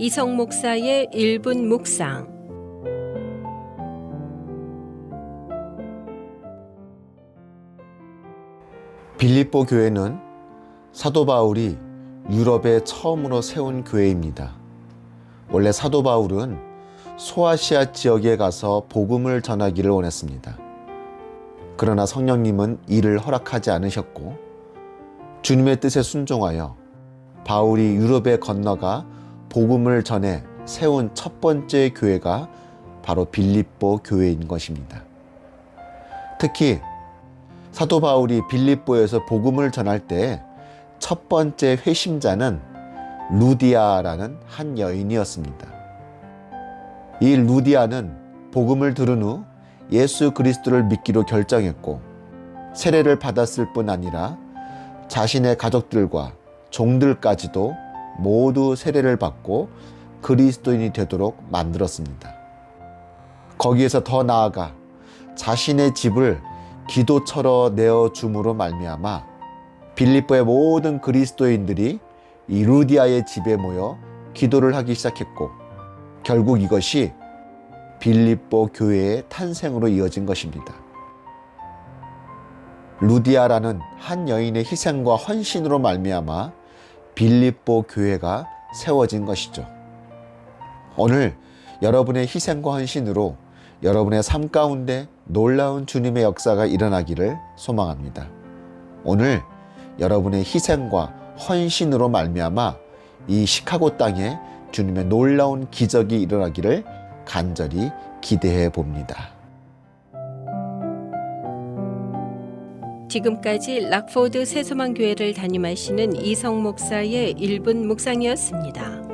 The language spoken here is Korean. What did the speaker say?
이성 목사의 1분 묵상 빌립보 교회는 사도 바울이 유럽에 처음으로 세운 교회입니다. 원래 사도 바울은 소아시아 지역에 가서 복음을 전하기를 원했습니다. 그러나 성령님은 이를 허락하지 않으셨고 주님의 뜻에 순종하여 바울이 유럽에 건너가 복음을 전해 세운 첫 번째 교회가 바로 빌립보 교회인 것입니다. 특히 사도 바울이 빌립보에서 복음을 전할 때 첫 번째 회심자는 루디아라는 한 여인이었습니다. 이 루디아는 복음을 들은 후 예수 그리스도를 믿기로 결정했고 세례를 받았을 뿐 아니라 자신의 가족들과 종들까지도 모두 세례를 받고 그리스도인이 되도록 만들었습니다. 거기에서 더 나아가 자신의 집을 기도처러 내어 줌으로 말미암아 빌립보의 모든 그리스도인들이 이 루디아의 집에 모여 기도를 하기 시작했고 결국 이것이 빌립보 교회의 탄생으로 이어진 것입니다. 루디아라는 한 여인의 희생과 헌신으로 말미암아 빌립보 교회가 세워진 것이죠. 오늘 여러분의 희생과 헌신으로 여러분의 삶 가운데 놀라운 주님의 역사가 일어나기를 소망합니다. 오늘 여러분의 희생과 헌신으로 말미암아 이 시카고 땅에 주님의 놀라운 기적이 일어나기를 간절히 기대해 봅니다. 지금까지 락포드 새소망교회를 담임하시는 이성 목사의 1분 묵상이었습니다.